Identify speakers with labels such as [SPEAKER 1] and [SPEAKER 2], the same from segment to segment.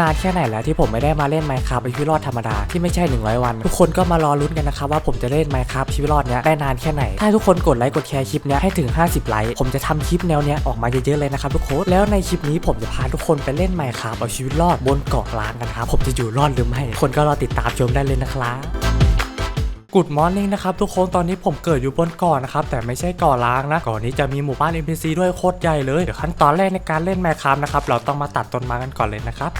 [SPEAKER 1] นานแค่ไหนแล้วที่ผมไม่ได้มาเล่น Minecraft ชีวิตรอดธรรมดาที่ไม่ใช่ 100 วัน ทุกคนก็มารอลุ้นกันนะครับว่าผมจะเล่น Minecraft ชีวิตรอดเนี้ยได้นานแค่ไหน ถ้าทุกคนกดไลค์กดแชร์คลิปเนี้ยให้ถึง 50 ไลค์ผมจะทำคลิปแนวเนี้ยออกมาเยอะๆเลยนะครับทุกคนแล้วในคลิปนี้ผมจะพาทุกคนไปเล่น Minecraft เอาชีวิตรอดบนเกาะล้างกันครับผมจะอยู่รอดหรือไม่คนก็รอติดตามชมได้เลยนะครับกูดมอร์นิ่งนะครับทุกคนตอนนี้ผมเกิดอยู่บนเกาะนะครับแต่ไม่ใช่เกาะล้างนะเก่อนนี้จะมีหมู่บ้าน NPC ด้วยโคตรใหญ่เลยเดี๋ยวขั้นตอนแรกในการเล่นแมคคามนะครับเราต้องมาตัดต้นไม้กันก่อนเลยนะครับ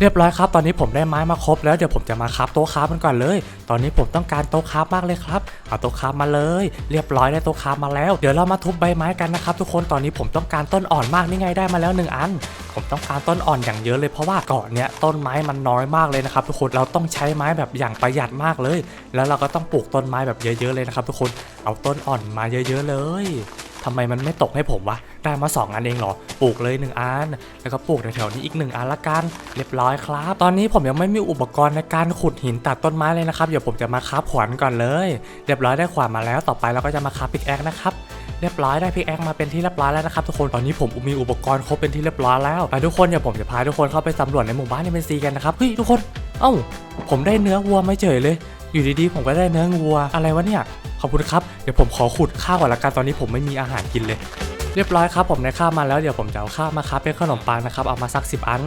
[SPEAKER 1] เรียบร้อยครับ ตอนนี้ผมได้ไม้มาครบแล้วเดี๋ยวผมจะมาครับโต๊ะคราฟมันก่อนเลย ตอนนี้ผมต้องการโต๊ะคราฟมากเลยครับ เอาโต๊ะคราฟมาเลย เรียบร้อยได้โต๊ะคราฟมาแล้ว เดี๋ยวเรามาทุบใบไม้กันนะครับ ทุกคน ตอนนี้ผมต้องการต้นอ่อนมากนี่ไงได้มาแล้วหนึ่งอัน ผมต้องการต้นอ่อนอย่างเยอะเลยเพราะว่าเกาะเนี้ยต้นไม้มันน้อยมากเลยนะครับทุกคน เราต้องใช้ไม้แบบอย่างประหยัดมากเลย แล้วเราก็ต้องปลูกต้นไม้แบบเยอะๆเลยนะครับทุกคน เอาต้นอ่อนมาเยอะ ๆ เลย ทำไมมันไม่ตกให้ผมวะ ได้มาสองอันเองเหรอ ปลูกเลยหนึ่งอัน แล้วก็ปลูกแถวๆนี้อีกหนึ่งอันละกัน เรียบร้อยครับ ตอนนี้ผมยังไม่มีอุปกรณ์ในการขุดหินตัดต้นไม้เลยนะครับ เดี๋ยวผมจะมาคับขวานก่อนเลย เรียบร้อยได้ขวานมาแล้ว ต่อไปเราก็จะมาคับปิกแอคนะครับเรียบร้อยได้พิกแอคมาเป็นที่เรียบร้อยแล้วนะครับทุกคนตอนนี้ผมมีอุปกรณ์ครบเป็นที่เรียบร้อยแล้วไปทุกคนเดี๋ยวผมจะพาทุกคนเข้าไปสำรวจในหมู่บ้านในเมซีกันนะครับเฮ้ยทุกคน เอ้า ผมได้เนื้อวัวไม่เฉยเลย อยู่ดีๆผมก็ได้เนื้อวัวอะไรวะเนี่ยขอบคุณครับเดี๋ยวผมขอขุดข้าวก่อนละกันตอนนี้ผมไม่มีอาหารกินเลย เรียบร้อยครับผมได้ข้าวมาแล้วเดี๋ยวผมจะเอาข้าวมาครับเป็นขนมปังนะครับเอามาสักสิบอัน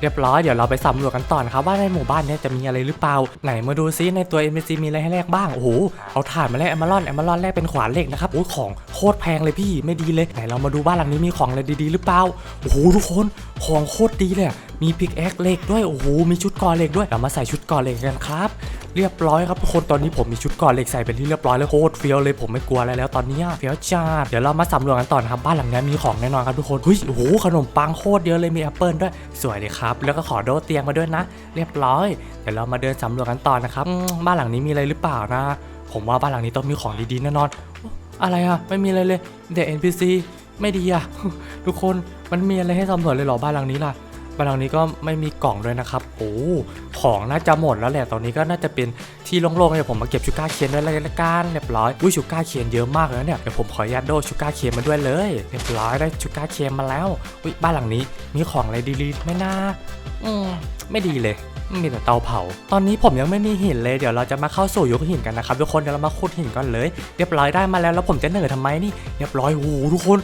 [SPEAKER 1] เรียบร้อยเดี๋ยวเราไปสำรวจกันต่อนะครับว่าในหมู่บ้านนี้จะมีอะไรหรือเปล่า ไหนมาดูซิในตัว NPC มีอะไรให้แลกบ้างโอ้โหเอาถ่านมาแลกแอมเบอรอนแอมเบอรอนแลกเป็นขวานเหล็กนะครับโอ้ของโคตรแพงเลยพี่ไม่ดีเลยไหนเรามาดูบ้านหลังนี้มีของอะไรดีๆหรือเปล่าโอ้โหทุกคนของโคตรดีเลยมีพิกแอคเหล็กด้วยโอ้โหมีชุดกอเหล็กด้วยเรามาใส่ชุดกอเหล็กกันครับ เรียบร้อยครับทุกคนตอนนี้ผมมีชุดก่อเหล็กใส่เป็นที่เรียบร้อยแล้วโคตรเฟี้ยวเลยผมไม่กลัวอะไรแล้วตอนนี้เฟี้ยวจัดเดี๋ยวเรามาสำรวจกันต่อนะครับบ้านหลังนี้มีของแน่นอนครับทุกคนเฮ้ยโอ้โหขนมปังโคตรเยอะเลยมีแอปเปิลด้วยสวยเลยครับแล้วก็ขอโดเตียงมาด้วยนะ เรียบร้อยเดี๋ยวเรามาเดินสำรวจกันต่อนะครับบ้านหลังนี้มีอะไรหรือเปล่านะ ผมว่าบ้านหลังนี้ต้องมีของดีๆแน่นอน อะไรอะไม่มีอะไรเลยเด็ก NPC ไม่ดีอะทุกคนมันมีอะไรให้สำรวจเลยหรอบ้านหลังนี้ล่ะ บ้านหลังนี้ก็ไม่มีกล่องด้วยนะครับโอ้ของน่าจะหมดแล้วแหละตอนนี้ก็น่าจะเป็นที่โล่งๆเดี๋ยวผมมาเก็บชูการ์เคนด้วยละกันเรียบร้อยอุ้ยชูการ์เคนเยอะมากเลยนะเนี่ยเดี๋ยวผมขออนุญาตโดชูการ์เคนมาด้วยเลยเรียบร้อยได้ชูการ์เคนมาแล้วอุ้ยบ้านหลังนี้มีของอะไรดีๆไม่น่าอืมไม่ดีเลยมีแต่เตาเผา ตอนนี้ผมยังไม่มีหินเลย เดี๋ยวเราจะมาเข้าสู่ยุคหินกันนะครับทุกคน เดี๋ยวเรามาขุดหินก่อนเลย เรียบร้อยได้มาแล้ว แล้วผมจะเหนื่อยทำไมนี่ เรียบร้อยโอ้โหทุกคน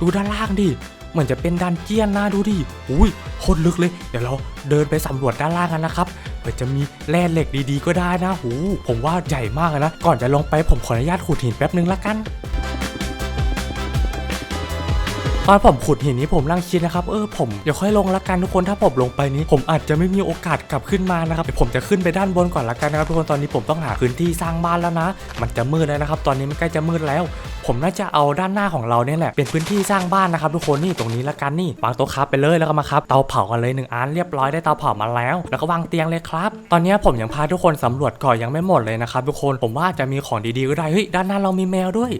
[SPEAKER 1] ดูด้านล่างดิ เหมือนจะเป็นดันเจียนนะดูดิอุ้ยโคตรลึกเลย เดี๋ยวเราเดินไปสำรวจด้านล่างกันนะครับเผื่อจะมีแร่เหล็กดีๆก็ได้นะหู ผมว่าใหญ่มากนะ ก่อนจะลงไปผมขออนุญาตขุดหินแป๊บนึงละกัน ตอนผมขุดหินนี้ผมนั่งคิดนะครับ เออผมเดี๋ยวค่อยลงละกันทุกคนถ้าผมลงไปนี้ ผมอาจจะไม่มีโอกาสกลับขึ้นมานะครับเดี๋ยวผมจะขึ้นไปด้านบนก่อนละกันนะครับทุกคนตอนนี้ผมต้องหาพื้นที่สร้างบ้านแล้วนะ มันจะมืดแล้วนะครับ ตอนนี้มันใกล้จะมืดแล้ว ผมน่าจะเอาด้านหน้าของเราเนี่ยแหละเป็นพื้นที่สร้างบ้านนะครับทุกคนนี่ตรงนี้ละกันนี่วางโต๊ะครับไปเลยแล้วก็มาครับเตาเผากันเลยหนึ่งอันเรียบร้อยได้เตาเผามาแล้ว แล้วก็วางเตียงเลยครับ ตอนนี้ผมยังพาทุกคนสำรวจก่อนยังไม่หมดเลยนะครับทุกคนผมว่าจะมีของดีๆก็ได้เฮ้ยด้านหน้าเรามีแมวด้วย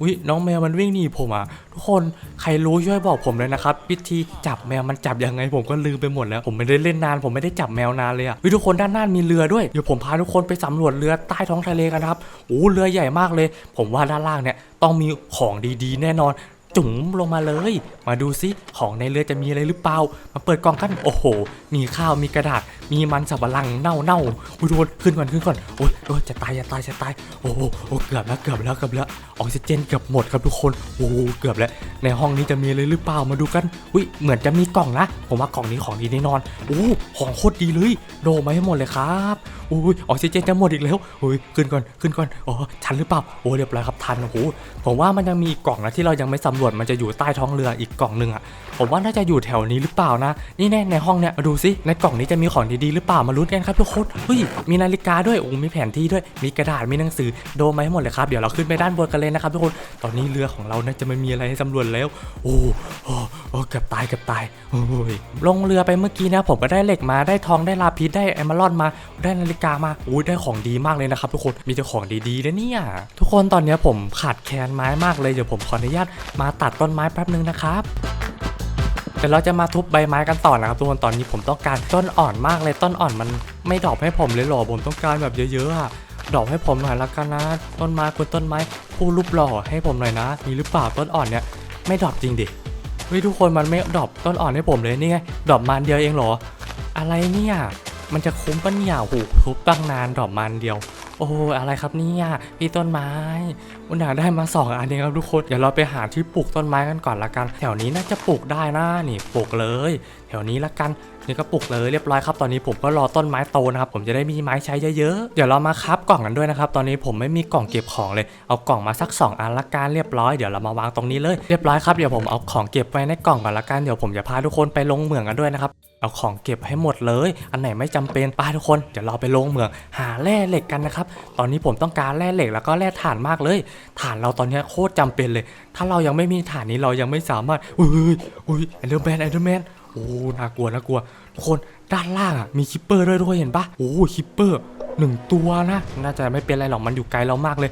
[SPEAKER 1] อุ้ยน้องแมวมันวิ่งหนีผมอะทุกคนใครรู้ช่วยบอกผมเลยนะครับวิธีจับแมวมันจับยังไงผมก็ลืมไปหมดแล้ว ผมไม่ได้เล่นนาน ผมไม่ได้จับแมวนานเลยอะเฮ้ยทุกคนด้านหน้ามีเรือด้วยเดี๋ยวผมพาทุกคนไปสำรวจเรือใต้ท้องทะเลกันครับโอ้เรือใหญ่มากเลย ผมว่าด้านล่างเนี่ยต้องมีของดีๆ แน่นอนจุ๋มลงมาเลย มาดูซิของในเรือจะมีอะไรหรือเปล่า มาเปิดกล่องกัน โอ้โห มีข้าว มีกระดาษมีมันสับปะหลังเน่าเน่าอุ้ยทุกคนขึ้นก่อนขึ้นก่อนโอ้ยโอ้ยจะตายจะตายจะตายโอ้โหโอ้เกือบแล้วเกือบแล้วเกือบแล้วออกซิเจนเกือบหมดครับทุกคนโอ้โหเกือบแล้ว ในห้องนี้จะมีอะไรหรือเปล่ามาดูกันอุ้ยเหมือนจะมีกล่องนะผมว่ากล่องนี้ของดีแน่นอนโอ้ของโคตรดีเลยโดมาให้หมดเลยครับอุ้ยออกซิเจนจะหมดอีกแล้วอุ้ยขึ้นก่อนขึ้นก่อนอ๋อทันหรือเปล่าโอ้เรียบร้อยครับทันโอ้โหผมว่ามันยังมีกล่องนะที่เรายังไม่สำรวจมันจะอยู่ใต้ท้องเรืออีกกล่องหนึ่งอะผมว่าน่าจะอยู่แถวนี้หรือเปล่านะนี่แน่ในห้องเนี่ยดูซิในกล่องนี้จะมีของดีๆหรือเปล่ามาลุ้นกันครับทุกคนเฮ้ยมีนาฬิกาด้วยโอ้มีแผนที่ด้วยมีกระดาษมีหนังสือโดมาให้หมดเลยครับเดี๋ยวเราขึ้นไปด้านบนกันเลยนะครับทุกคนตอนนี้เรือของเราน่าจะไม่มีอะไรให้สำรวจแล้ว โอ้โอ้เกือบตายเกือบตายโอ้ยลงเรือไปเมื่อกี้นะผมก็ได้เหล็กมาได้ทองได้ลาพิษได้แอมเบอรอนมาได้นาฬิกามาอุ้ยได้ของดีมากเลยนะครับทุกคนมีแต่ของดีๆนะเนี่ยทุกคนตอนนี้ผมขาดแคลนไม้มากเลยเดี๋ยวผมขออนุญาตมาตัดต้นไม้แป๊บนึงนะครับ ดี๋ยวเราจะมาทุบใบไม้กันต่อนะครับทุกคนตอนนี้ผมต้องการต้นอ่อนมากเลยต้นอ่อนมันไม่ดอกให้ผมเลยหรอผมต้องการแบบเยอะๆอะดอกให้ผมหน่อยละกันนะ ต้นไม้คุณต้นไม้ผู้รูปหล่อให้ผมหน่อยนะ มีหรือเปล่าต้นอ่อนเนี่ยไม่ดอกจริงดิเฮ้ยทุกคนมันไม่ดอปต้นอ่อนให้ผมเลยนี่ไงดอปมันเดียวเองเหรอ อะไรเนี่ยมันจะคุ้มปะเนี่ยโอ้โหทุบตั้งนานดอปมันเดียว โอ้อะไรครับเนี่ยพี่ต้นไม้อุณหาได้มาสองอันเองครับทุกคนเดี๋ยวเราไปหาที่ปลูกต้นไม้กันก่อนละกัน แถวนี้น่าจะปลูกได้นะนี่ปลูกเลย แถวนี้ละกันนี่ก็ปลูกเลยเรียบร้อยครับ ตอนนี้ผมก็รอต้นไม้โตนะครับ ผมจะได้มีไม้ใช้เยอะๆ เดี๋ยวเรามาคับกล่องกันด้วยนะครับ ตอนนี้ผมไม่มีกล่องเก็บของเลย เอากล่องมาสัก 2อันละกันเรียบร้อย เดี๋ยวเรามาวางตรงนี้เลย เรียบร้อยครับ เดี๋ยวผมเอาของเก็บไว้ในกล่องก่อนละกัน เดี๋ยวผมจะพาทุกคนไปลงเหมืองกันด้วยนะครับ เอาของเก็บให้หมดเลย อันไหนไม่จำเป็นไปทุกคน เดี๋ยวเราไปลงเหมืองหาแร่เหล็กกันนะครับ ตอนนี้ผมต้องการแร่เหล็กแล้วก็แร่ถ่านมากเลย ถ่านเราตอนนี้โคตรจำเป็นเลย ถ้าเรายังไม่มีถ่านนี้เรายังไม่สามารถ อุ้ยอุ้ยไอเดอร์แมนไอเดอร์แมนโอ้น่ากลัวน่ากลัว ทุกคนด้านล่างอะมีคิปเปอร์ด้วยทุกคนเห็นปะโอ้คิปเปอร์หนึ่งตัวนะ น่าจะไม่เป็นไรหรอกมันอยู่ไกลเรามากเลย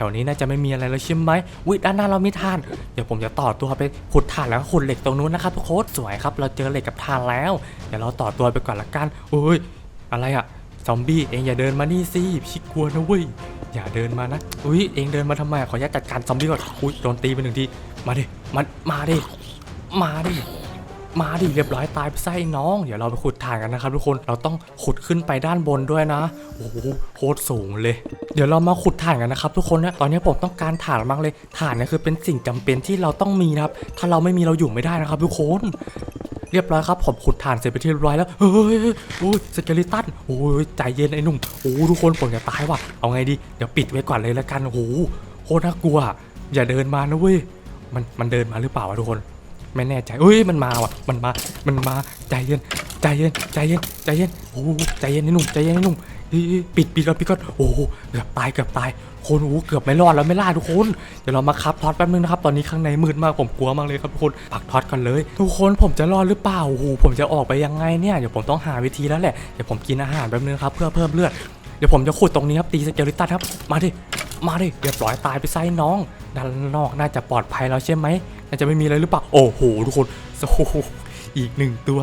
[SPEAKER 1] ถวนี้น่าจะไม่มีอะไรแล้วใช่ไหมวิด้านหน้าเรามีถ่าน เดี๋ยวผมจะต่อตัวไปขุดถ่านแล้วก็ขุดเหล็กตรงนู้นนะครับทุกคนสวยครับ เราเจอเหล็กกับถ่านแล้ว เดี๋ยวเราต่อตัวไปก่อนละกันโอ้ยอะไรอะซอมบี้เองอย่าเดินมานี่สิพี่กลัวนะเว้ยอย่าเดินมานะอุ้ยเองเดินมาทำไมขออนุญาตจัดการซอมบี้ก่อนอุ้ยโดนตีไปหนึ่งทีมาดิมามาดิมาดิ มาดิเรียบร้อยตายไปไส้น้อง เดี๋ยวเราไปขุดถ่านกันนะครับทุกคนเราต้องขุดขึ้นไปด้านบนด้วยนะโอ้โหโคตรสูงเลย เดี๋ยวเรามาขุดถ่านกันนะครับทุกคนนะตอนนี้ผมต้องการถ่านมากเลยถ่านเนี่ยคือเป็นสิ่งจำเป็นที่เราต้องมีนะครับ ถ้าเราไม่มีเราอยู่ไม่ได้นะครับ ทุกคนเรียบร้อยครับผมขุดถ่านเสร็จไปที่เรียบร้อยแล้วเฮ้ยโอ้ยสเกลิตันโอ้ยใจเย็นไอ้หนุ่มโอ้ทุกคนผมจะตายว่ะเอาไงดีเดี๋ยวปิดไว้ก่อนเลยละกันโอ้โหโคตรน่ากลัว อย่าเดินมานะเว้ยมันมันเดินมาหรือเปล่าวะทุกคน ไม่แน่ใจเอ้ยมันมาว่ะ มันมา มันมา ใจเย็น ใจเย็น ใจเย็น ใจเย็น โอ้โหใจเย็นไอ้หนุ่ม ใจเย็นไอ้หนุ่มเฮ้ยปิดปิดก่อนปิดก่อนโอ้โหเกือบตายเกือบตาย คนโอ้โหเกือบไม่รอดแล้วไม่ล่าทุกคน เดี๋ยวเรามาคับท็อตแป๊บนึงนะครับ ตอนนี้ข้างในมืดมากผมกลัวมากเลยครับทุกคนปักท็อตกันเลย ทุกคนผมจะรอดหรือเปล่าโอ้โหผมจะออกไปยังไงเนี่ย เดี๋ยวผมต้องหาวิธีแล้วแหละ เดี๋ยวผมกินอาหารแป๊บนึงครับเพื่อเพิ่มเลือด เดี๋ยวผมจะขุดตรงนี้ครับตีสเกลิตันครับ มาดิ มาดิเรียบร้อยตายไปไส้น้องด้านนอกน่าจะปลอดภัยแล้วใช่ไหม น่าจะไม่มีอะไรหรือเปล่า โอ้โห ทุกคนโอ้โหอีกหนึ่งตัว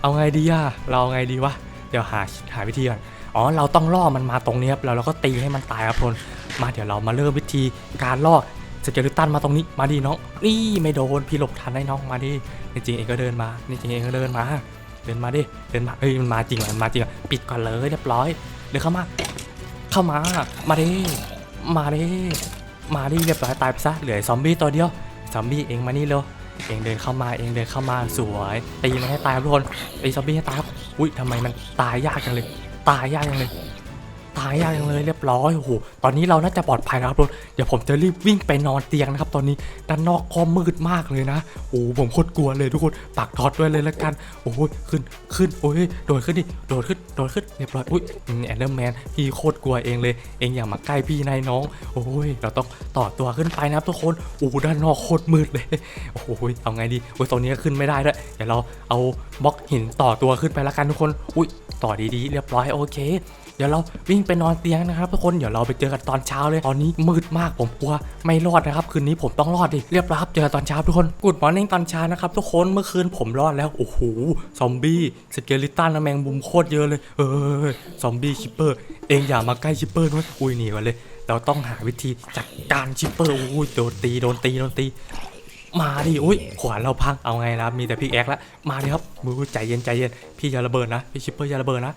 [SPEAKER 1] เอาไงดีอะเราเอาไงดีวะ เดี๋ยวหาหาวิธีก่อน อ๋อ เราต้องล่อมันมาตรงนี้ครับ แล้วเราก็ตีให้มันตายครับทุกคนมาเดี๋ยวเรามาเริ่มวิธีการล่อสเกลิตันมาตรงนี้ มาดิน้อง นี่ไม่โดน พี่หลบทันได้น้อง มาดินี่จริงเองก็เดินมา นี่จริงเองก็เดินมา เดินมาดิ เดินมา เฮ้ย มันมาจริงว่ะมันมาจริงว่ะปิดก่อนเลยเรียบร้อย เดินเข้ามา เข้ามา มาดิ มาดิ มาดิเรียบร้อยตายไปซะ เหลือซอมบี้ตัวเดียว ซอมบี้เองมานี่เร็วเองเดินเข้ามาเองเดินเข้ามาสวยตีมันให้ตายครับทุกคนตีซอมบี้ให้ตายครับอุ้ยทำไมมันตายยากจังเลย ตายยากจังเลย ตายยากจังเลยเรียบร้อยโอ้โหตอนนี้เราน่าจะปลอดภัยแล้วครับทุกคนเดี๋ยวผมจะรีบวิ่งไปนอนเตียงนะครับ ตอนนี้ด้านนอกก็มืดมากเลยนะโอ้โหผมโคตรกลัวเลยทุกคนปักท็อตด้วยเลยละกันโอ้โหขึ้นขึ้นโอ้ยโดดขึ้นดิโดดขึ้นโดดขึ้นเรียบร้อยอุ้ยแอนเดอร์แมนพี่โคตรกลัวเองเลย เองอย่ามาใกล้พี่นายน้อง โอ้ยเราต้องต่อตัวขึ้นไปนะครับทุกคนโอ้ด้านนอกโคตรมืดเลยโอ้โหเอาไงดีโอ้ยตรงนี้ก็ขึ้นไม่ได้ด้วยเดี๋ยวเราเอาบล็อกหินต่อตัวขึ้นไปละกันทุกคนอุ้ยต่อดีๆ เรียบร้อยโอเค เดี๋ยวเราวิ่งไปนอนเตียงนะครับทุกคนเดี๋ยวเราไปเจอกันตอนเช้าเลยตอนนี้มืดมากผมกลัวไม่รอดนะครับคืนนี้ผมต้องรอดดิเรียบร้อยครับเจอกันตอนเช้าทุกคนกูดมอร์นิ่งตอนเช้านะครับทุกคนเมื่อคืนผมรอดแล้วโอ้โหซอมบี้สเกลิตันและแมงมุมโคตรเยอะเลยเออซอมบี้ชิปเปอร์เองอย่ามาใกล้ชิปเปอร์ด้วยอุ้ยหนีก่อนเลยเราต้องหาวิธีจัดการชิปเปอร์อุ้ยโดนตีโดนตีโดนตี มาดิอุ้ยขวานเราพังเอาไงนะมีแต่พี่แอ๊กละมาดิครับมือใจเย็นใจเย็นพี่อย่าระเบิดนะพี่ชิปเปอร์อย่าระเบิดนะ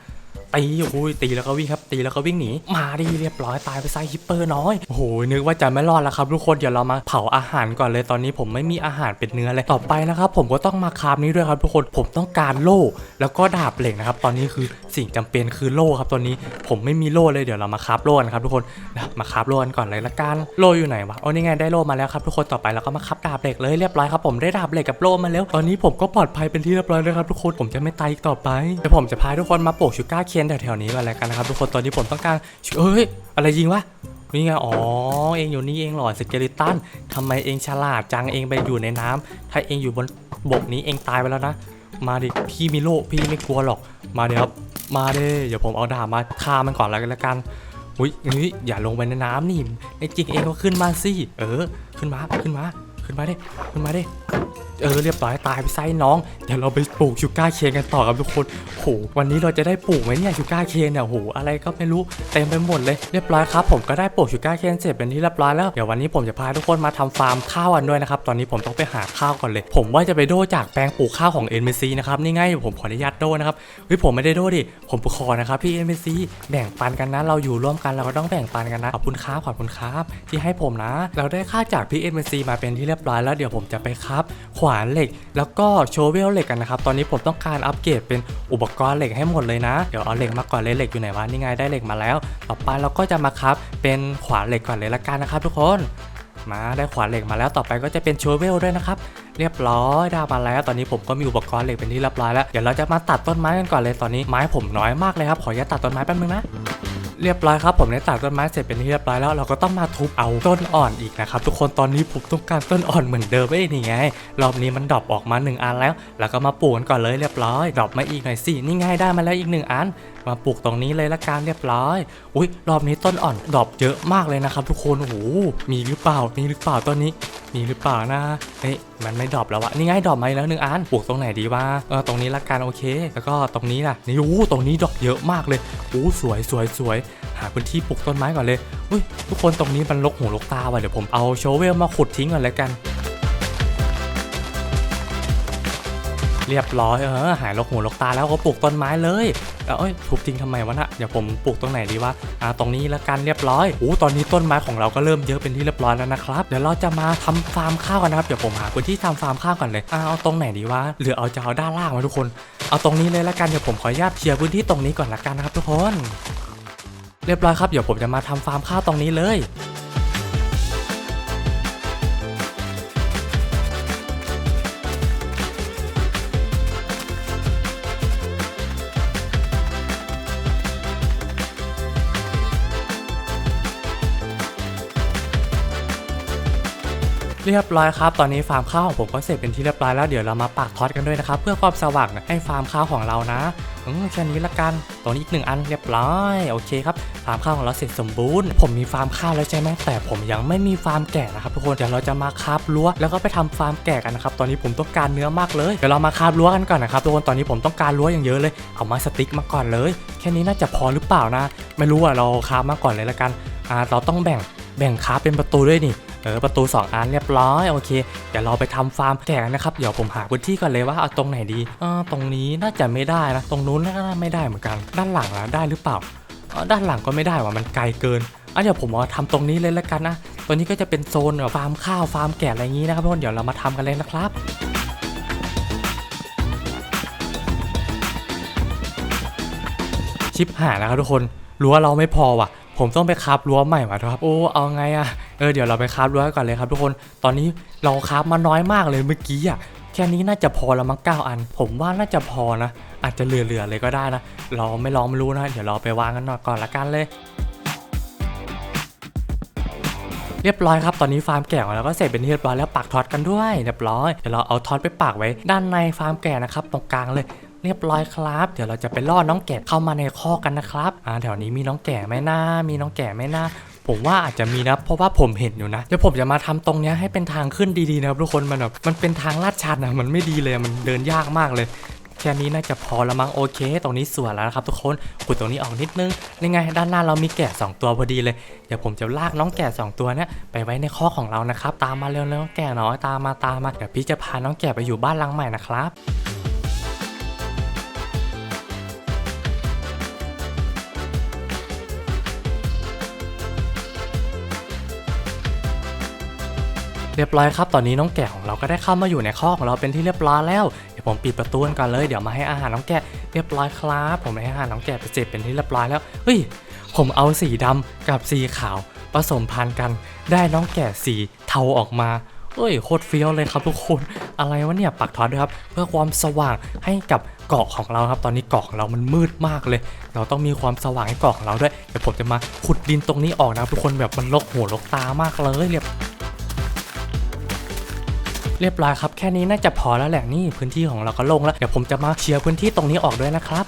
[SPEAKER 1] ตีโอ้ยตีแล้วก็วิ่งครับ ตีแล้วก็วิ่งหนีมาดิเรียบร้อยตายไปไซฮิปเปอร์น้อยโอ้โหนึกว่าจะไม่รอดแล้วครับทุกคนเดี๋ยวเรามาเผาอาหารก่อนเลยตอนนี้ผมไม่มีอาหารเป็นเนื้อเลยต่อไปนะครับผมก็ต้องมาคาฟนี้ด้วยครับทุกคนผมต้องการโล่แล้วก็ดาบเหล็กนะครับตอนนี้คือสิ่งจำเป็นคือโล่ครับตอนนี้ผมไม่มีโล่เลยเดี๋ยวเรามาคาฟโล่กันครับทุกคนนะมาคาฟโล่กันก่อนเลยละกันโล่อยู่ไหนวะโอ้นี่ไงได้โล่มาแล้วครับทุกคนต่อไปเราก็มาคาฟดาบเหล็กเลยเรียบร้อยครับผมได้ดาบเหล็กกับโล่มาแล้ว ตอนนี้ผมก็ปลอดภัยเป็นที่เรียบร้อยแล้วครับทุกคนผมจะไม่ตายอีกต่อไปเดี๋ยวผมจะพาทุกคนมาปลูกชูกาเคนแถวๆนี้ก่อนเลยกันนะครับทุกคนตอนนี้ผมต้องการเอ้ยอะไรยิงวะนี่ไงอ๋อเองอยู่นี่เองหรอสเกลิตันทำไมเองฉลาดจังเองไปอยู่ในน้ำถ้าเองอยู่บนบกนี้เองตายไปแล้วนะ มาดิพี่มีโลพี่ไม่กลัวหรอกมาเดี๋ยวมาเด้เดี๋ยวผมเอาดาบมาฆ่ามันก่อนแล้วกันละกันอุ้ยนี่อย่าลงไปในน้ำนี่ไอ้จริงเองก็ขึ้นมาสิเออ ขึ้นมาขึ้นมาขึ้นมาเดิขึ้นมาเดิเออเรียบร้อยตายไปไส้น้อง เดี๋ยวเราไปปลูกชูการ์เคนกันต่อครับทุกคนโหวันนี้เราจะได้ปลูกไหมเนี่ยชูการ์เคนเนี่ยโหอะไรก็ไม่รู้เต็มไปหมดเลยเรียบร้อยครับผมก็ได้ปลูกชูการ์เคนเสร็จเป็นที่เรียบร้อยแล้วเดี๋ยววันนี้ผมจะพาทุกคนมาทำฟาร์มข้าวกันด้วยนะครับตอนนี้ผมต้องไปหาข้าวก่อนเลย ผมว่าจะไปโดจากแปลงปลูกข้าวของ NBC นะครับนี่ไงผมขออนุญาตโดนะครับเฮ้ยผมไม่ได้โดดิผมขอนะครับพี่ NBC แบ่งปันกันนะเราอยู่ร่วมกันเราก็ต้องแบ่งปันกันนะขอบคุณครับขอบคุณครับที่ให้ผมนะ เราได้ค่าจากพี่ NBC มาเป็นที่เรียบร้อยแล้วเดี๋ยวผมจะไปครับวานเหล็ก แล้วก็โชเวลเหล็กกันนะครับ ตอนนี้ผมต้องการอัปเกรดเป็นอุปกรณ์เหล็กให้หมดเลยนะ เดี๋ยวเอาเหล็กมาก่อนเลยเหล็กอยู่ไหนวะ นี่ไงได้เหล็กมาแล้ว ต่อไปเราก็จะมาครับเป็นขวานเหล็กก่อนเลยละกันนะครับ ทุกคน มาได้ขวานเหล็กมาแล้วต่อไปก็จะเป็นโชเวลด้วยนะครับเรียบร้อยได้มาแล้ว ตอนนี้ผมก็มีอุปกรณ์เหล็กเป็นที่เรียบร้อยแล้ว เดี๋ยวเราจะมาตัดต้นไม้กันก่อนเลยตอนนี้ไม้ผมน้อยมากเลยครับ ขออนุญาตตัดต้นไม้แป๊บนึงนะ เรียบร้อยครับผมได้ตัดต้นไม้เสร็จเป็นที่เรียบร้อยแล้วเราก็ต้องมาทุบเอาต้นอ่อนอีกนะครับทุกคนตอนนี้ผมต้องการต้นอ่อนเหมือนเดิมเอ้ยนี่ไงรอบนี้มันดรอปออกมา 1 อันแล้ว แล้วก็มาปลูกกันก่อนเลยเรียบร้อยดรอปมาอีกหน่อยสินี่ไงได้มาแล้วอีกหนึ่งอัน มาปลูกตรงนี้เลยละกันเรียบร้อย อุ้ยรอบนี้ต้นอ่อนดอปเยอะมากเลยนะครับ ทุกคนโอ้โหมีหรือเปล่ามีหรือเปล่าต้นนี้ มีหรือเปล่านะเฮ้ยมันไม่ดอปแล้ววะนี่ไงดอปมาแล้วหนึ่งอันปลูกตรงไหนดีวะเออตรงนี้ละกันโอเค แล้วก็ตรงนี้นะนี่โอ้ตรงนี้ดอกเยอะมากเลยโอ้สวยสวยสวยหาพื้นที่ปลูกต้นไม้ก่อนเลยอุ้ยทุกคนตรงนี้มันลกหูลกตาว่ะเดี๋ยวผมเอาโชเวลมาขุดทิ้งก่อนเลยกัน เรียบร้อยเออหายลกหูลกตาแล้วก็ปลูกต้นไม้เลยแล้วเอ้ยทุบทิ้งทำไมวะนะเดี๋ยวผมปลูกตรงไหนดีวะอ่าตรงนี้ละกันเรียบร้อยโอ้ตอนนี้ต้นไม้ของเราก็เริ่มเยอะเป็นที่เรียบร้อยแล้วนะครับเดี๋ยวเราจะมาทำฟาร์มข้าวกันนะครับเดี๋ยวผมหาพื้นที่ทำฟาร์มข้าวก่อนเลยอ่าเอาตรงไหนดีวะหรือเอาจะเอาด้านล่างมาทุกคนเอาตรงนี้เลยละกันเดี๋ยวผมขออนุญาตเคลียร์พื้นที่ตรงนี้ก่อนละกันนะครับทุกคน เรียบร้อยครับเดี๋ยวผมจะมาทำฟาร์มข้าวตรงนี้เลย เรียบร้อยครับ ตอนนี้ฟาร์มข้าวของผมก็เสร็จเป็นที่เรียบร้อยแล้วเดี๋ยวเรามาปักท็อตกันด้วยนะครับ เพื่อความสว่างให้ฟาร์มข้าวของเรานะอืมแค่นี้ละกันตรงนี้อีกหนึ่งอันเรียบร้อยโอเคครับฟาร์มข้าวของเราเสร็จสมบูรณ์ ผมมีฟาร์มข้าวแล้วใช่ไหมแต่ผมยังไม่มีฟาร์มแกะนะครับทุกคนเดี๋ยวเราจะมาคาบรั้วแล้วก็ไปทำฟาร์มแกะกันนะครับตอนนี้ผมต้องการเนื้อมากเลยเดี๋ยวเรามาคาบรั้วกันก่อนนะครับทุกคนตอนนี้ผมต้องการรั้วอย่างเยอะเลยเอามาสติ๊กมาก่อนเลย แค่นี้น่าจะพอหรือเปล่านะ ไม่รู้อะเราคาบมาก่อนเลยละกันอ่าเราต้องแบ่งแบ่งคาบเป็นประตูด้วยนี่ ออประตู 2 อันเรียบร้อยโอเค เดี๋ยวเราไปทำฟาร์มแกะกันะครับ เดี๋ยวผมหาพื้นที่ก่อนเลยว่าเอาตรงไหนดีเออตรงนี้น่าจะไม่ได้นะ ตรงนู้นน่าไม่ได้เหมือนกัน ด้านหลังล่ะได้หรือเปล่าเออด้านหลังก็ไม่ได้ว่ะมันไกลเกินอะเดี๋ยวผมเอาทำตรงนี้เลยละกันนะตัวนี้ก็จะเป็นโซนแบบฟาร์มข้าวฟาร์มแกะอะไรอย่างนี้นะครับทุกคนเดี๋ยวเรามาทำกันเลยนะครับชิปหายแล้วครับทุกคนรั้วเราไม่พอว่ะ ผมต้องไปคราบรั้วใหม่ว่ะครับ โอ้เอาไงอะ เออเดี๋ยวเราไปคราบรั้วก่อนเลยครับทุกคนตอนนี้เราคราบมาน้อยมากเลยเมื่อกี้อะแค่นี้น่าจะพอแล้วมั้งเก้าอัน ผมว่าน่าจะพอนะ อาจจะเหลือๆเลยก็ได้นะ เราไม่ลองไม่รู้นะ เดี๋ยวเราไปวางกันหน่อยก่อนละกันเลยเรียบร้อยครับ ตอนนี้ฟาร์มแกะของเราก็เสร็จเป็นที่เรียบร้อยแล้วปักท็อตกันด้วยเรียบร้อย เดี๋ยวเราเอาท็อตไปปักไว้ ด้านในฟาร์มแกะนะครับตรงกลางเลย เรียบร้อยครับ เดี๋ยวเราจะไปล่อน้องแกะเข้ามาในคอกกันนะครับอ่าแถวนี้มีน้องแกะไหมนะมีน้องแกะไหมนะ ผมว่าอาจจะมีนะ เพราะว่าผมเห็นอยู่นะ เดี๋ยวผมจะมาทำตรงเนี้ยให้เป็นทางขึ้นดีๆนะครับทุกคน มันแบบมันเป็นทางลาดชันนะมันไม่ดีเลย มันเดินยากมากเลย แค่นี้น่าจะพอละมั้งโอเค ตรงนี้สวยแล้วนะครับทุกคน ขุดตรงนี้ออกนิดนึงนี่ไง ด้านหน้าเรามีแกะ 2 ตัวพอดีเลย เดี๋ยวผมจะลากน้องแกะ 2 ตัวเนี้ยไปไว้ในคอของเรานะครับ ตามมาเร็วๆน้องแกะน้อย ตามมาตามมา เดี๋ยวพี่จะพาน้องแกะไปอยู่บ้านหลังใหม่นะครับ เรียบร้อยครับตอนนี้น้องแกะของเราก็ได้เข้ามาอยู่ในคอกของเราเป็นที่เรียบร้อยแล้วเดี๋ยวผมปิดประตูกันก่อนเลยเดี๋ยวมาให้อาหารน้องแกะเรียบร้อยครับ ผมให้อาหารน้องแกะไปเสร็จเป็นที่เรียบร้อยแล้วเฮ้ยผมเอาสีดำกับสีขาวผสมพันธุ์กัน ได้น้องแกะสีเทาออกมาเอ้ยโคตรเฟี้ยวเลยครับทุกคนอะไรวะเนี่ยปักทอดด้วยครับ เพื่อความสว่างให้กับเกาะของเราครับ ตอนนี้เกาะของเรามันมืดมากเลย เราต้องมีความสว่างให้เกาะของเราด้วยเดี๋ยวผมจะมาขุดดินตรงนี้ออกนะทุกคนแบบมันลกหัวลกตามากเลยเรียบ เรียบร้อยครับแค่นี้น่าจะพอแล้วแหละนี่พื้นที่ของเราก็ลงแล้วเดี๋ยวผมจะมาเชียร์พื้นที่ตรงนี้ออกด้วยนะครับ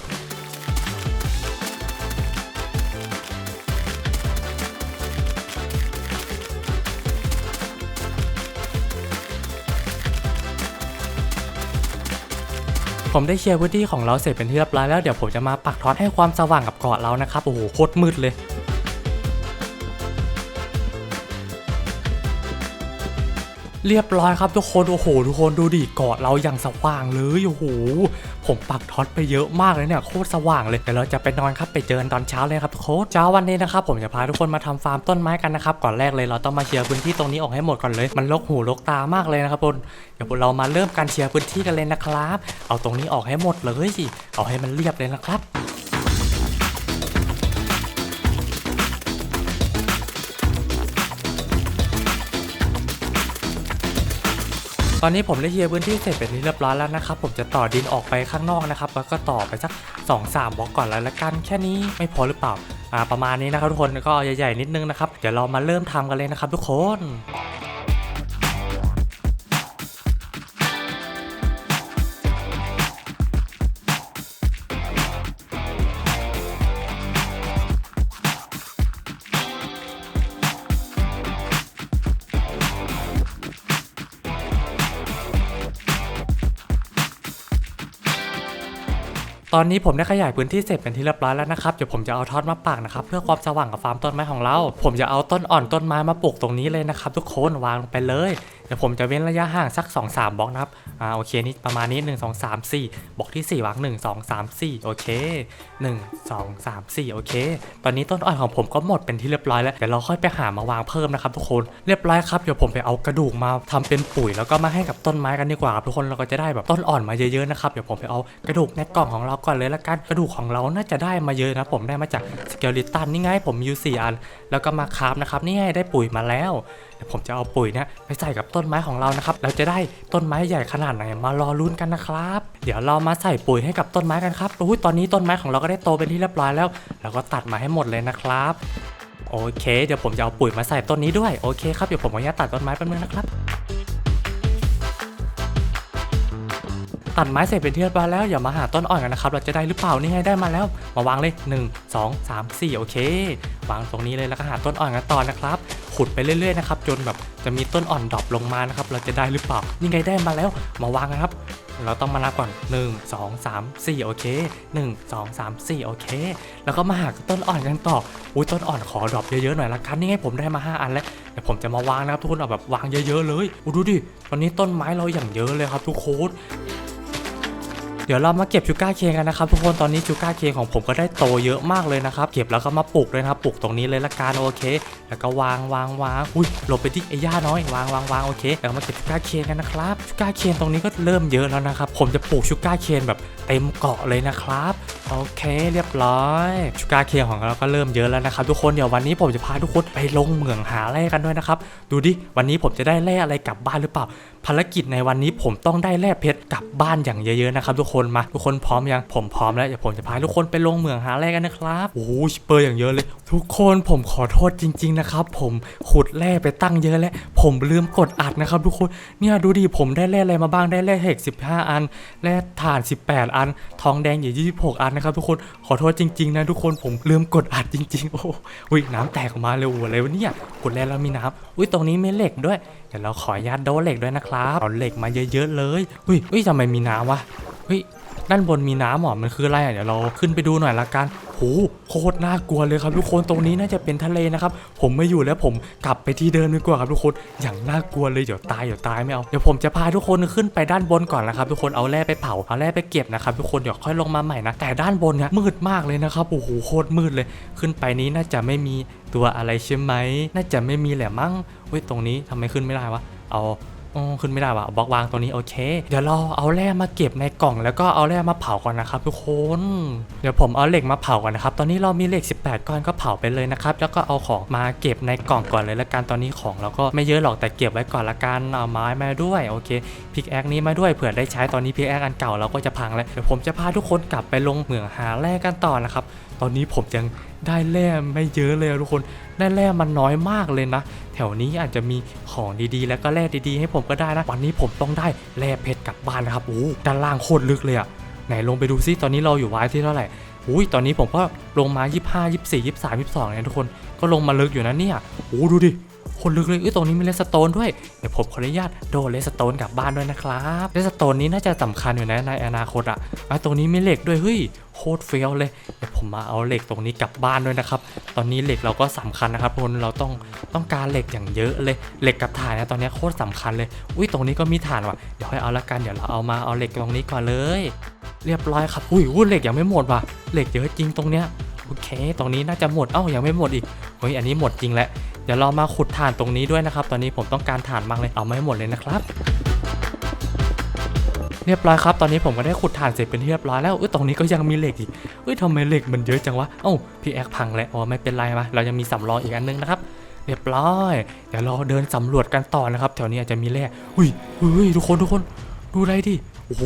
[SPEAKER 1] ผมได้เชียร์พื้นที่ของเราเสร็จเป็นที่เรียบร้อยแล้วเดี๋ยวผมจะมาปักทอนให้ความสว่างกับเกาะเรานะครับโอ้โหโคตรมืดเลย เรียบร้อยครับทุกคนโอ้โห ทุกคนดูดิเกาะเราอย่างสว่างเลยโอ้โหผมปักท็อตไปเยอะมากเลยเนี่ยโคตรสว่างเลยเดี๋ยวเราจะไปนอนครับไปเจอกันตอนเช้าเลยครับโค้ชเช้าวันนี้นะครับผมจะพาทุกคนมาทำฟาร์มต้นไม้กันนะครับก่อนแรกเลยเราต้องมาเคลียร์พื้นที่ตรงนี้ออกให้หมดก่อนเลย มันรกหูรกตามากเลยนะครับทุกคนเดี๋ยวเรามาเริ่มการเคลียร์พื้นที่กันเลยนะครับ เอาตรงนี้ออกให้หมดเลยสิเอาให้มันเรียบเลยนะครับ ตอนนี้ผมได้เคลียร์พื้นที่เสร็จเป็นที่เรียบร้อยแล้วนะครับผมจะต่อดินออกไปข้างนอกนะครับแล้วก็ต่อไปสัก2อสามบล็อกก่อนแล้วละกันแค่นี้ไม่พอหรือเปล่าอ่าประมาณนี้นะครับทุกคนก็ใหญ่ๆนิดนึงนะครับเดี๋ยวเรามาเริ่มทำกันเลยนะครับทุกคน ตอนนี้ผมได้ขยายพื้นที่เสร็จเป็นที่เรียบร้อยแล้วนะครับ เดี๋ยวผมจะเอาทอดมาปักนะครับ เพื่อความสว่างกับฟาร์มต้นไม้ของเรา ผมจะเอาต้นอ่อนต้นไม้มาปลูกตรงนี้เลยนะครับ ทุกคนวางลงไปเลย เดี๋ยวผมจะเว้นระยะห่างสัก 2-3บล็อกนะครับ อ่าโอเคนี่ประมาณนี้ 1 2 3 4บล็อกที่ 4วาง 1 2 3 4 โอเค 1 2 3 4 โอเค ตอนนี้ต้นอ่อนของผมก็หมดเป็นที่เรียบร้อยแล้วเดี๋ยวเราค่อยไปหามาวางเพิ่มนะครับทุกคนเรียบร้อยครับเดี๋ยวผมไปเอากระดูกมาทำเป็นปุ๋ย แล้วก็มาให้กับต้นไม้กันดีกว่าทุกคนเราก็จะได้แบบต้นอ่อนมาเยอะๆนะครับเดี๋ยวผมไปเอากระดูกในกล่องของเราก่อนเลยละกันกระดูกของเราน่าจะได้มาเยอะนะผมได้มาจากสเกลิตันนี่ไงผมมีอยู่สี่อัน แล้วก็มาคราฟนะครับนี่ไงได้ปุ๋ยมาแล้วเดี๋ยวผมจะเอาปุ๋ยเนี่ยไปใส่กับต้นไม้ของเรานะครับเราจะได้ต้นไม้ใหญ่ขนาดไหนมารอลุ้นกันนะครับ เดี๋ยวเรามาใส่ปุ๋ยให้กับต้นไม้กันครับอุ้ยตอนนี้ต้นไม้ของเราก็ได้โตเป็นที่เรียบร้อยแล้วเราก็ตัดมาให้หมดเลยนะครับโอเค เดี๋ยวผมจะเอาปุ๋ยมาใส่ต้นนี้ด้วย โอเคครับ เดี๋ยวผมขออนุญาตตัดต้นไม้แป๊บนึงนะครับ ตัดไม้เสร็จเป็นที่เรียบร้อยแล้วอย่ามาหาต้นอ่อนกันนะครับเราจะได้หรือเปล่านี่ไงได้มาแล้ว มาวางเลย 1 2 3 4 โอเควางตรงนี้เลยแล้วก็หาต้นอ่อนกันต่อนะครับขุดไปเรื่อยๆนะครับจนแบบจะมีต้นอ่อนดรอปลงมานะครับเราจะได้หรือเปล่านี่ไงได้มาแล้ว มาวางกันครับเราต้องมานับก่อน 1 2 3 4 โอเค 1 2 3 4 โอเค แล้วก็มาหาต้นอ่อนกันต่อ อุ้ยต้นอ่อนขอดรอปเยอะๆหน่อยละกันนี่ไงผมได้มา 5 อันแล้วเดี๋ยวผมจะมาวางนะครับทุกคนเอาแบบวางเยอะๆเลยอู้ดูดิตอนนี้ต้นไม้เราอย่างเยอะเลยครับทุกคน เดี๋ยวเรามาเก็บชูก้าเคนกันนะครับทุกคนตอนนี้ชูก้าเคนของผมก็ได้โตเยอะมากเลยนะครับเก็บแล้วก็มาปลูกเลยนะครับปลูกตรงนี้เลยละกันโอเค แล้วก็วางวางวางอุ้ยหลบไปที่ไอ้ย่าน้อยวางวางวางโอเคแล้วมาเก็บชูก้าเคนกันนะครับชูก้าเคนตรงนี้ก็เริ่มเยอะแล้วนะครับผมจะปลูกชูก้าเคนแบบเต็มเกาะเลยนะครับโอเคเรียบร้อยชูการ์เคียของเราก็เริ่มเยอะแล้วนะครับทุกคนเดี๋ยววันนี้ผมจะพาทุกคนไปลงเหมืองหาแร่กันด้วยนะครับดูดิวันนี้ผมจะได้แร่อะไรกลับบ้านหรือเปล่าภารกิจในวันนี้ผมต้องได้แร่เพชรกลับบ้านอย่างเยอะๆนะครับทุกคนมาทุกคนพร้อมยังผมพร้อมแล้วเดี๋ยวผมจะพาทุกคนไปลงเหมืองหาแร่กันนะครับโอ้โหชิปเปอร์อย่างเยอะเลย ทุกคนผมขอโทษจริง ๆนะครับ ผมขุดแร่ไปตั้งเยอะแล้ว ผมลืมกดอัดนะครับทุกคนเนี่ยดูดิผมได้แร่อะไรมาบ้างได้แร่เหล็ก15 อันแร่ถ่าน 18 อัน ทองแดงอยู่26 อันนะครับทุกคนขอโทษจริง ๆ นะทุกคนผมลืมกดอัดจริง ๆ โอ้ยน้ำแตกออกมาเลยโอ้โหอะไรวะเนี่ยกดแล้วแล้วมีน้ำ อุ้ยตรงนี้มีเหล็กด้วย เดี๋ยวเราขออนุญาตโดนเหล็กด้วยนะครับ เอาเหล็กมาเยอะๆเลย อุ้ยอุ้ยทำไมมีน้ำวะอุ้ย ด้านบนมีน้ำหรอมันคืออะไรอะเดี๋ยวเราขึ้นไปดูหน่อยละกันโหโคตรน่ากลัวเลยครับทุกคนตรงนี้น่าจะเป็นทะเลนะครับ ผมไม่อยู่แล้วผมกลับไปที่เดิมดีกว่าครับทุกคนอย่างน่ากลัวเลยเดี๋ยวตายเดี๋ยวตายไม่เอาเดี๋ยวผมจะพาทุกคนขึ้นไปด้านบนก่อนนะครับทุกคนเอาแร่ไปเผาเอาแร่ไปเก็บนะครับทุกคนเดี๋ยวค่อยลงมาใหม่นะแต่ด้านบนเนี่ยมืดมากเลยนะครับโอ้โหโคตรมืดเลย ขึ้นไปนี้น่าจะไม่มีตัวอะไรใช่ไหมน่าจะไม่มีแหละมั้งเว้ยตรงนี้ทำไมขึ้นไม่ได้วะเอา อ๋อขึ้นไม่ได้วะบล็อกวางตรงนี้โอเค เดี๋ยวเราเอาแร่มาเก็บในกล่อง แล้วก็เอาแร่มาเผาก่อนนะครับทุกคน เดี๋ยวผมเอาเหล็กมาเผาก่อนนะครับ ตอนนี้เรามีเหล็ก 18 ก้อนก็เผาไปเลยนะครับ แล้วก็เอาของมาเก็บในกล่องก่อนเลยละกัน ตอนนี้ของเราก็ไม่เยอะหรอกแต่เก็บไว้ก่อนละกัน เอาไม้มาด้วยโอเคพิกแอคนี้มาด้วยเผื่อได้ใช้ตอนนี้พิกแอคอันเก่าเราก็จะพังแล้ว เดี๋ยวผมจะพาทุกคนกลับไปลงเหมืองหาแร่กันต่อนะครับ ตอนนี้ผมยังได้แร่ไม่เยอะเลยทุกคนได้แร่มันน้อยมากเลยนะ แถวนี้อาจจะมีของดีๆ แล้วก็แร่ดีๆ ให้ผมก็ได้นะ วันนี้ผมต้องได้แร่เพชรกลับบ้านนะครับโอ้ด้านล่างโคตรลึกเลยอะไหนลงไปดูซิตอนนี้เราอยู่ไว้ที่เท่าไหร่อุ้ยตอนนี้ผมก็ลงมา 25 24 23 22เนี่ยทุกคนก็ลงมาลึกอยู่นะเนี่ยโอ้ดูดิ คนลึกเลยเอ้ยตรงนี้มีเลสโตนด้วย เดี๋ยวผมขออนุญาตโดนเลสโตนกลับบ้านด้วยนะครับเลสโตนนี้น่าจะสำคัญอยู่นะในอนาคตอะอะตรงนี้มีเหล็กด้วยเฮ้ยโคตรเฟี้ยวเลยเดี๋ยวผมมาเอาเหล็กตรงนี้กลับบ้านด้วยนะครับ ตอนนี้เหล็กเราก็สำคัญนะครับคนเราต้องต้องการเหล็กอย่างเยอะเลย เหล็กกับถ่านนะตอนนี้โคตรสำคัญเลย อุ้ยตรงนี้ก็มีถ่านว่ะ เดี๋ยวค่อยเอาละกัน เดี๋ยวเราเอามาเอาเหล็กตรงนี้ก่อนเลย เรียบร้อยครับ อุ้ยอุ้ยเหล็กยังไม่หมดว่ะ เหล็กเยอะจริงตรงเนี้ย โอเค ตรงนี้น่าจะหมด เอ้า ยังไม่หมดอีก เฮ้ย อันนี้หมดจริงแหละ เดี๋ยวเรามาขุดถ่านตรงนี้ด้วยนะครับ ตอนนี้ผมต้องการถ่านมากเลย เอาไม่หมดเลยนะครับ เรียบร้อยครับ ตอนนี้ผมก็ได้ขุดถ่านเสร็จเป็นที่เรียบร้อยแล้วเอ้ยตรงนี้ก็ยังมีเหล็กอีกเอ้ยทำไมเหล็กมันเยอะจังวะ เอ้า พี่แอคพังแล้ว อ๋อ ไม่เป็นไรมา เรายังมีสำรองอีกอันนึงนะครับเรียบร้อย เดี๋ยวเราเดินสำรวจกันต่อนะครับ แถวนี้อาจจะมีแร่อุ้ยอุ้ยทุกคนทุกคน ดูอะไรดิ โอ้โห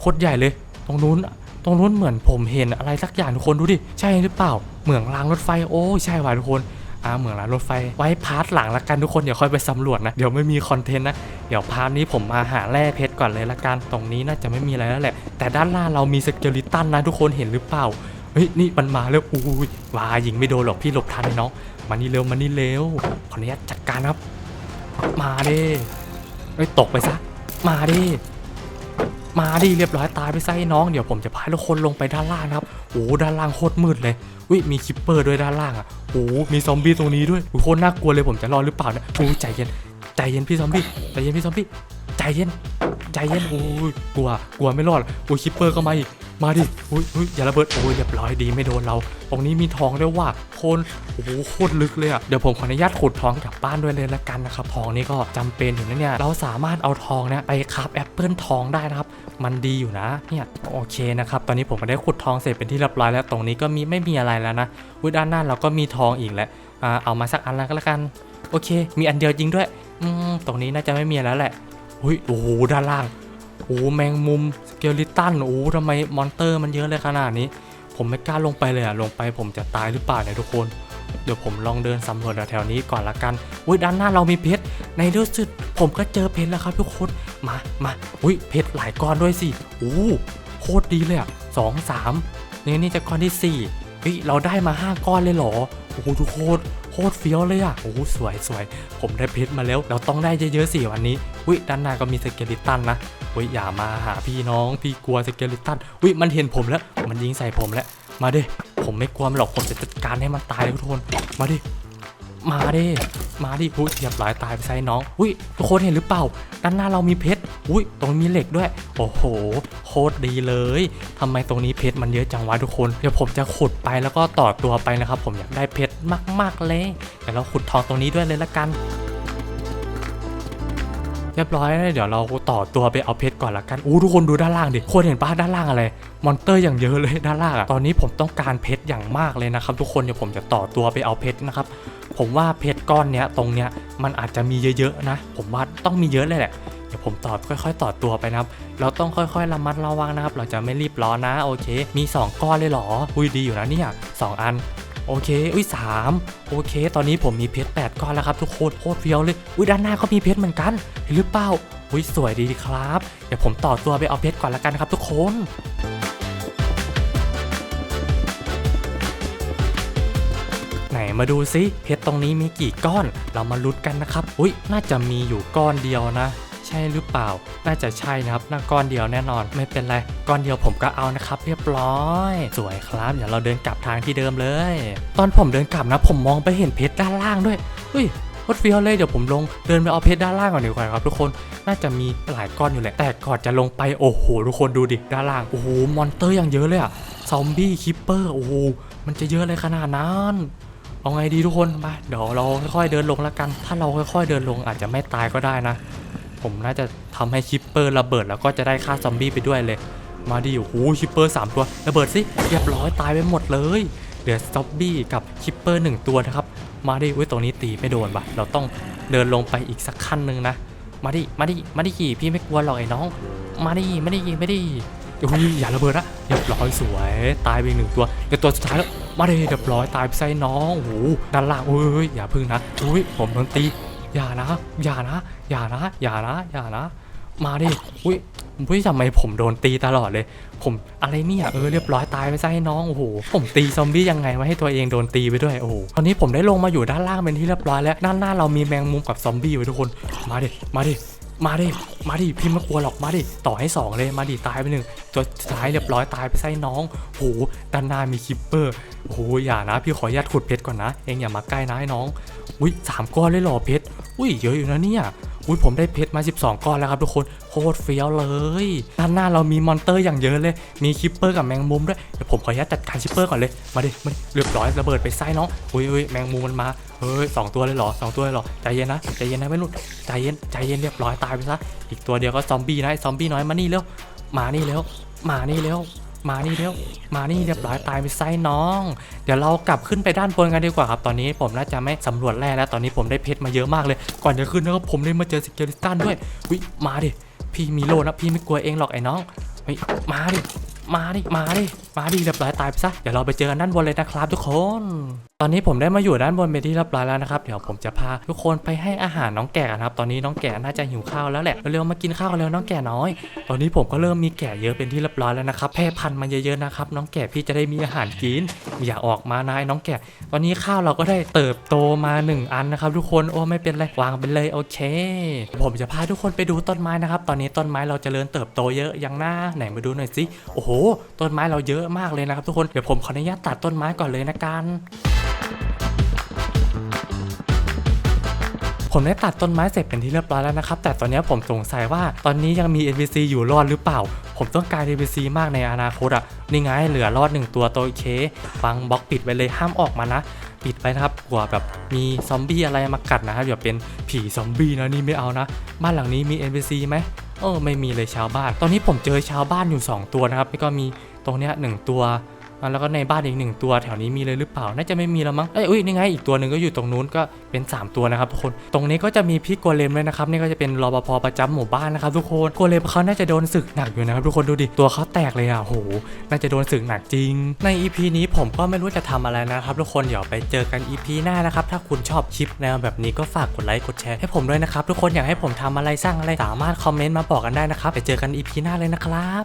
[SPEAKER 1] โคตรใหญ่เลย ตรงนู้น ตรงนู้นเหมือนผมเห็นอะไรสักอย่างทุกคนดูดิ ใช่หรือเปล่า เหมืองรางรถไฟ โอ้ใช่ว่ะทุกคนอ่าเหมืองรางรถไฟ ไว้พาร์ทหลังละกันทุกคนเดี๋ยวค่อยไปสำรวจนะ เดี๋ยวไม่มีคอนเทนต์นะ เดี๋ยวพาร์ทนี้ผมมาหาแร่เพชรก่อนเลยละกัน ตรงนี้น่าจะไม่มีอะไรแล้วแหละ แต่ด้านล่างเรามีสเกลิตันนะทุกคนเห็นหรือเปล่า เฮ้ยนี่มันมาแล้วอุ้ยวายิงไม่โดนหรอกพี่หลบทันเน้องมานี่เร็วมานี่เร็วขออนุญาตจัดการครับ มาดิเฮ้ยตกไปซะ มาดิ มาดิเรียบร้อยตายไปซะไอ้น้องเดี๋ยวผมจะพาทุกคนลงไปด้านล่างนะครับโอ้ด้านล่างโคตรมืดเลยอุ้ยมีคิปเปอร์ด้วยด้านล่างอะโอ้มีซอมบี้ตรงนี้ด้วยโอ้โคตรน่ากลัวเลยผมจะรอดหรือเปล่าเนี่ยโอ้ใจเย็นใจเย็นพี่ซอมบี้ใจเย็นพี่ซอมบี้ ใจเย็น ใจเย็นโอ้ยกลัว กลัวไม่รอดโอ้ยคิปเปอร์ก็มาอีก มาดิอุ้ยอุ้ยอย่าระเบิดโอ้ยเรียบร้อยดีไม่โดนเรา ตรงนี้มีทองด้วยว่ะโคนโอ้โหโคตรลึกเลยอะเดี๋ยวผมขออนุญาตขุดทองกลับบ้านด้วยเลยละกันนะครับ ทองนี่ก็จำเป็นอยู่นะเนี่ย เราสามารถเอาทองเนี่ยไปคราฟแอปเปิลทองได้นะครับ มันดีอยู่นะ เนี่ยโอเคนะครับ ตอนนี้ผมก็ได้ขุดทองเสร็จเป็นที่เรียบร้อยแล้ว ตรงนี้ก็มีไม่มีอะไรแล้วนะอุ้ยด้านหน้าเราก็มีทองอีกแล้วอ่าเอามาสักอันแล้วก็แล้วกัน โอเค มีอันเดียวจริงด้วย อืม ตรงนี้น่าจะไม่มีแล้วแหละ อุ้ยโอ้โหด้านล่างโอ้แมงมุมสเกลิตันโอ้ทำไมมอนเตอร์มันเยอะเลยขนาดนี้ ผมไม่กล้าลงไปเลยอะลงไปผมจะตายหรือเปล่าเนี่ยทุกคน เดี๋ยวผมลองเดินสำรวจแถวนี้ก่อนละกันอุ้ยด้านหน้าเรามีเพชรในที่สุดผมก็เจอเพชรแล้วครับทุกคนมามาอุ้ยเพชรหลายก้อนด้วยสิโอ้โหโคตรดีเลยอะสองสามนี่นี่จะก้อนที่สี่เฮ้ยเราได้มาห้าก้อนเลยเหรอโอ้โหทุกคน ตรเฟี้ยวเลยอะโอ้สวยสวย ผมได้เพชรมาแล้ว เราต้องได้เยอะๆสิวันนี้วิ้ด้านหน้าก็มีสเกลิตันนะอุ้ยอย่ามาหาพี่น้องพี่กลัวสเกลิตันอุ้ยมันเห็นผมแล้ว มันยิงใส่ผมแล้ว มาดิ ผมไม่กลัวมันหรอก ผมจะจัดการให้มันตายเลยทุกคน มาดิ มาดิมาดิอุ้ยเรียบร้อยตายไปใส่น้องอุ้ยทุกคนเห็นหรือเปล่า ด้านหน้าเรามีเพชรอุ้ยตรงนี้มีเหล็กด้วย โอ้โห โคตรดีเลยทำไมตรงนี้เพชรมันเยอะจังวะทุกคนเดี๋ยวผมจะขุดไปแล้วก็ต่อตัวไปนะครับ ผมอยากได้เพชรมากๆเลยเดี๋ยวเราขุดทองตรงนี้ด้วยเลยละกัน รียบร้อยเดี๋ยวเราต่อตัวไปเอาเพชรก่อนละกันอู้ทุกคนดูด้านล่างดิคนเห็นป้าด้านล่างอะไร มอนเตอร์อย่างเยอะเลยด้านล่างอะตอนนี้ผมต้องการเพชรอย่างมากเลยนะครับทุกคนเดี๋ยวผมจะต่อตัวไปเอาเพชรนะครับผมว่าเพชรก้อนเนี้ยตรงเนี้ยมันอาจจะมีเยอะๆนะ ผมว่าต้องมีเยอะเลยแหละเดี๋ยวผมต่อค่อย ๆ ต่อตัวไปนะครับ เราต้องค่อยๆระมัดระวังนะครับ เราจะไม่รีบร้อนนะ โอเค มี 2 ก้อนเลยเหรอ อุ้ยดีอยู่นะเนี่ยสองอัน โอเค อุ้ยสามโอเค ตอนนี้ผมมีเพชร8ก้อนแล้วครับทุกคนโคตรเฟี้ยวเลย อุ้ยด้านหน้าก็มีเพชรเหมือนกันเห็นหรือเปล่า อุ้ยสวยดีครับ เดี๋ยวผมต่อตัวไปเอาเพชรก่อนละกันครับทุกคนไหนมาดูซิเพชรตรงนี้มีกี่ก้อน เรามาลุ้นกันนะครับ อุ้ยน่าจะมีอยู่ก้อนเดียวนะ ใช่หรือเปล่า น่าจะใช่นะครับน่าก้อนเดียวแน่นอน ไม่เป็นไร ก้อนเดียวผมก็เอานะครับ เรียบร้อย สวยครับเดี๋ยวเราเดินกลับทางที่เดิมเลย ตอนผมเดินกลับนะ ผมมองไปเห็นเพชรด้านล่างด้วยเฮ้ยรเฟี้ยวเลยเดี๋ยวผมลงเดินไปเอาเพชรด้านล่างก่อนดีกว่าครับทุกคนน่าจะมีหลายก้อนอยู่แหละ แต่ก่อนจะลงไปโอ้โหทุกคนดูดิด้านล่างโอ้โหมอนเตอร์อย่างเยอะเลยอะซอมบี้คิปเปอร์โอ้โหมันจะเยอะเลยขนาดนั้นเอาไงดีทุกคนมาเดี๋ยวเราค่อยๆเดินลงแล้วกัน ถ้าเราค่อยๆเดินลงอาจจะไม่ตายก็ได้นะ ผมน่าจะทำให้ชิปเปอร์ระเบิดแล้วก็จะได้ฆ่าซอมบี้ไปด้วยเลย มาดิโอ้โหชิปเปอร์สามตัวระเบิดสิเรียบร้อยตายไปหมดเลยเหลือซอมบี้กับชิปเปอร์หนึ่งตัวนะครับ มาดิเว้ยตรงนี้ตีไม่โดนปะเราต้องเดินลงไปอีกสักขั้นหนึ่งนะ มาดิ มาดิ มาดิพี่ไม่กลัวหรอกไอ้น้อง มาดิ มาดิ มาดิโอ้ยอย่าระเบิดนะเรียบร้อยสวย ตายไปหนึ่งตัวเดี๋ยวตัวสุดท้ายแล้ว มาดิเรียบร้อยตายไปไส้น้อง โอ้โหด้านล่างโอ้ยอย่าพึ่งนะอุ้ยผมโดนตี อย่านะ อย่านะ อย่านะอย่านะอย่านะ มาดิ อุ้ยอุ้ยทำไมผมโดนตีตลอดเลย ผมอะไรเนี่ย เออเรียบร้อยตายไปซะให้น้อง โอ้โห ผมตีซอมบี้ยังไงมาให้ตัวเองโดนตีไปด้วย โอ้โห ตอนนี้ผมได้ลงมาอยู่ด้านล่างเป็นที่เรียบร้อยแล้ว ด้านหน้าเรามีแมงมุมกับซอมบี้ไว้ทุกคน มาดิ มาดิ มาดิ มาดิ พี่ไม่กลัวหรอก มาดิ ต่อให้สองเลย มาดิ ตายไปหนึ่งตัวสุดท้ายเรียบร้อยตายไปซะให้น้องโอ้โหด้านหน้ามีคิปเปอร์โอ้โหอย่านะ พี่ขออนุญาตขุดเพชรก่อนนะ เองอย่ามาใกล้นะให้น้อง อุ้ยสามก้อนเลยหรอเพชร อุ้ยเยอะอยู่นะเนี่ย อุ้ยผมได้เพชรมา 12 ก้อนแล้วครับทุกคน โคตรเฟี้ยวเลย ด้านหน้าเรามีมอนเตอร์อย่างเยอะเลย มีคิปเปอร์กับแมงมุมด้วย เดี๋ยวผมขออนุญาตจัดการคิปเปอร์ก่อนเลย มาดิมาดิเรียบร้อยระเบิดไปไส้น้อง อุ้ยอุ้ยแมงมุมมันมา เฮ้ยสองตัวเลยเหรอสองตัวเลยเหรอ ใจเย็นนะ ใจเย็นนะไม่รุดใจเย็น ใจเย็นเรียบร้อยตายไปซะ อีกตัวเดียวก็ซอมบี้นะซอมบี้น้อยมานี่เร็ว มานี่เร็วมานี่เร็วมานี่เร็วมานี่เรียบร้อยตายไปไซน้อง เดี๋ยวเรากลับขึ้นไปด้านบนกันดีกว่าครับ ตอนนี้ผมน่าจะไม่สำรวจแร่แล้ว ตอนนี้ผมได้เพชรมาเยอะมากเลย ก่อนจะขึ้นนะครับผมได้มาเจอสเกลิตันด้วย วิมาดิ พี่มีโลนะพี่ไม่กลัวเองหรอกไอ้น้องวิมาดิ มาดิ มาดิมาดิเรียบร้อยตายไปซะ เดี๋ยวเราไปเจอกันด้านบนเลยนะครับทุกคน ตอนนี้ผมได้มาอยู่ด้านบนเป็นที่เรียบร้อยแล้วนะครับ เดี๋ยวผมจะพาทุกคนไปให้อาหารน้องแกะกันครับ ตอนนี้น้องแกะน่าจะหิวข้าวแล้วแหละ เร็วๆมากินข้าวกันเร็วน้องแกะน้อย ตอนนี้ผมก็เริ่มมีแกะเยอะเป็นที่เรียบร้อยแล้วนะครับ แพร่พันธุ์มาเยอะๆนะครับ น้องแกะพี่จะได้มีอาหารกิน อย่าออกมานายน้องแกะ ตอนนี้ข้าวเราก็ได้เติบโตมาหนึ่งอันนะครับ ทุกคน โอ้ไม่เป็นไร วางไปเลยโอเค ผมจะพาทุกคนไปดูต้นไม้นะครับ ตอนนี้ต้นไม้เราจเจริญเติบโตเยอะยังหน้าไหนมาดูหน่อยสิ โอ้โห ต้นไม้เราเยอะมากเลยนะครับทุกคน เดี๋ยวผมขออนุญาตตัดต้นไม้ก่อนเลยนะกันผมได้ตัดต้นไม้เสร็จเป็นที่เรียบร้อยแล้วนะครับ แต่ตอนนี้ผมสงสัยว่าตอนนี้ยังมี NPC อยู่รอดหรือเปล่า ผมต้องการ NPC มากในอนาคตอะ นี่ไงเหลือรอดหนึ่งตัวตัวเคฟังบล็อกปิดไว้เลยห้ามออกมานะ ปิดไว้นะครับกลัวแบบมีซอมบี้อะไรมากัดนะครับอย่าเป็นผีซอมบี้นะนี่ไม่เอานะ บ้านหลังนี้มี NPC ไหมเออไม่มีเลยชาวบ้าน ตอนนี้ผมเจอชาวบ้านอยู่ 2 ตัวนะครับแล้วก็มี ตรงเนี้ยหนึ่งตัวแล้วก็ในบ้านอีกหนึ่งตัวแถวนี้มีเลยหรือเปล่า น่าจะไม่มีแล้วมั้งเอ้ยอุ้ยนี่ไงอีกตัวหนึ่งก็อยู่ตรงนู้นก็เป็น 3 ตัวนะครับทุกคน ตรงนี้ก็จะมีพี่โกเลมเลยนะครับ นี่ก็จะเป็นรปภประจำหมู่บ้านนะครับทุกคน โกเลมเขาน่าจะโดนศึกหนักอยู่นะครับทุกคนดูดิ ตัวเขาแตกเลยอะโห น่าจะโดนศึกหนักจริง ใน EP นี้ผมก็ไม่รู้จะทำอะไรนะครับทุกคน เดี๋ยวไปเจอกัน EP หน้านะครับ ถ้าคุณชอบคลิปแนวแบบนี้ก็ฝากกดไลค์ กดแชร์ให้ผมด้วยนะครับทุกคน อยากให้ผมทำอะไรสร้างอะไรสามารถคอมเมนต์มาบอกกันได้นะครับ ไปเจอกัน EP หน้าเลยนะครับ